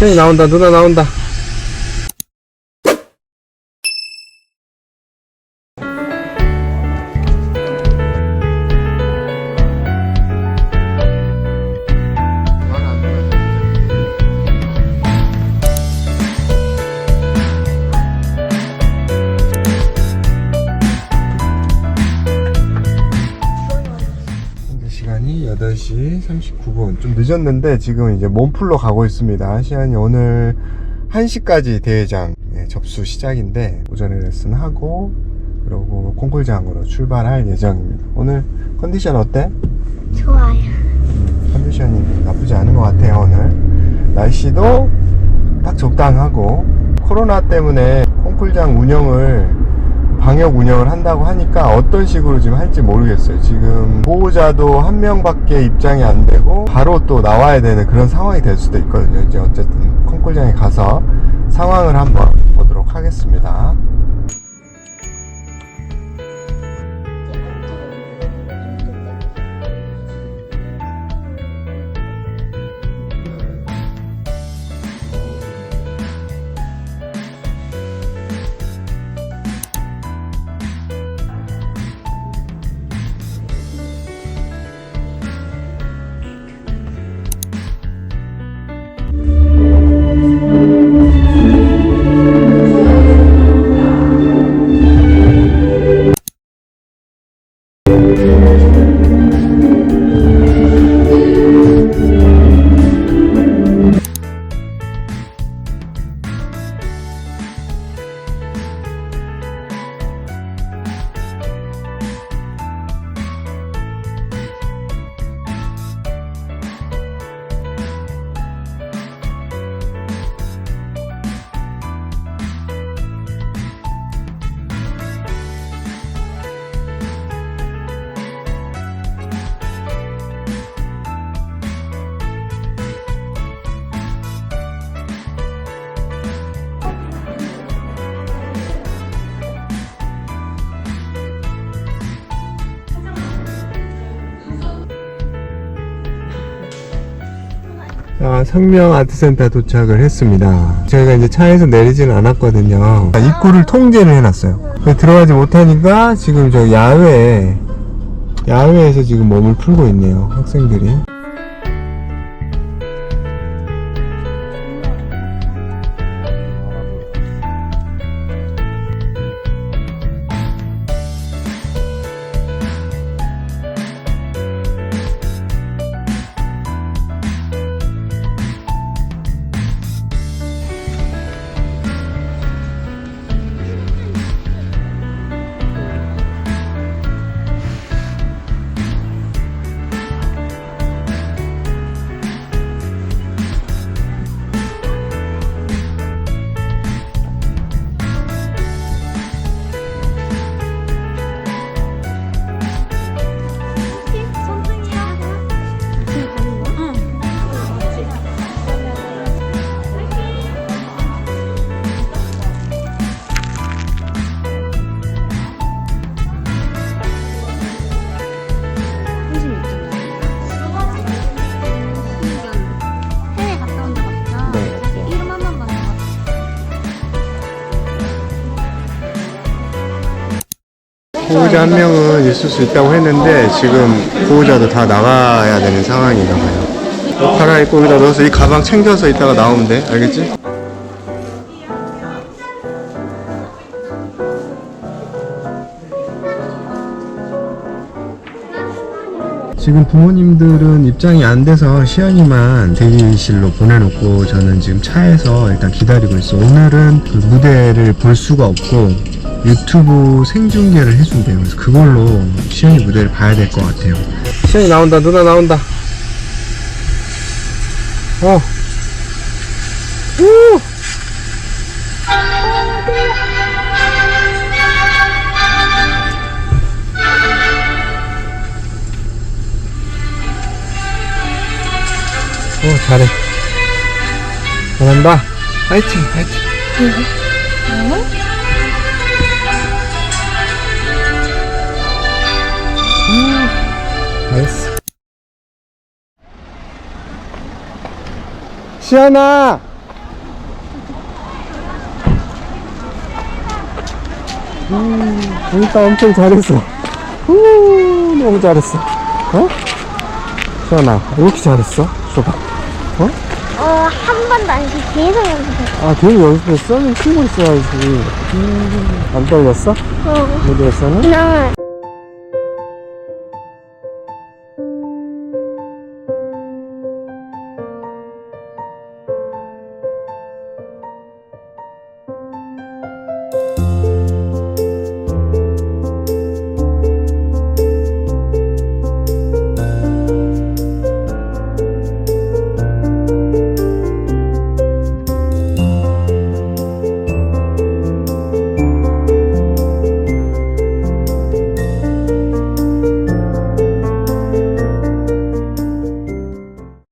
시현이 나온다 누나 나온다 시간이 8시 39분. 좀 늦었는데 지금 이제 몸풀러 가고 있습니다. 시간이 오늘 1시까지 대회장 예, 접수 시작인데 오전에 레슨 하고 그러고 콩쿨장으로 출발할 예정입니다. 오늘 컨디션 어때? 좋아요. 컨디션이 나쁘지 않은 것 같아요, 오늘. 날씨도 딱 적당하고 코로나 때문에 콩쿨장 운영을 방역 운영을 한다고 하니까 어떤 식으로 지금 할지 모르겠어요. 지금 보호자도 한 명밖에 입장이 안 되고 바로 또 나와야 되는 그런 상황이 될 수도 있거든요. 이제 어쨌든 콩쿨장에 가서 상황을 한번 보도록 하겠습니다. 자, 상명 아트센터 도착을 했습니다. 저희가 이제 차에서 내리지는 않았거든요. 입구를 통제를 해놨어요. 들어가지 못하니까 지금 저 야외에, 야외에서 지금 몸을 풀고 있네요. 학생들이. 보호자 한 명은 있을 수 있다고 했는데 지금 보호자도 다 나가야 되는 상황인가 봐요. 옷 갈아입고 여기다 넣어서 이 가방 챙겨서 이따가 나오면 돼. 알겠지? 지금 부모님들은 입장이 안 돼서 시연이만 대기실로 보내놓고 저는 지금 차에서 일단 기다리고 있어. 오늘은 그 무대를 볼 수가 없고 유튜브 생중계를 해준대요. 그래서 그걸로 시연이 무대를 봐야 될 것 같아요. 시연이 나온다. 누나 나온다. 어. 우! 어, 잘해. 잘한다. 파이팅, 파이팅. 지현아 음, 일단 엄청 잘했어 우, 너무 잘했어 어? 지현아 왜 이렇게 잘했어? 줘봐 어? 어, 한 번도 안 계속 연습했어. 아 계속 연습했어? 쉬고 있어야지 음, 안 떨렸어? 어. 무대에서는? 그냥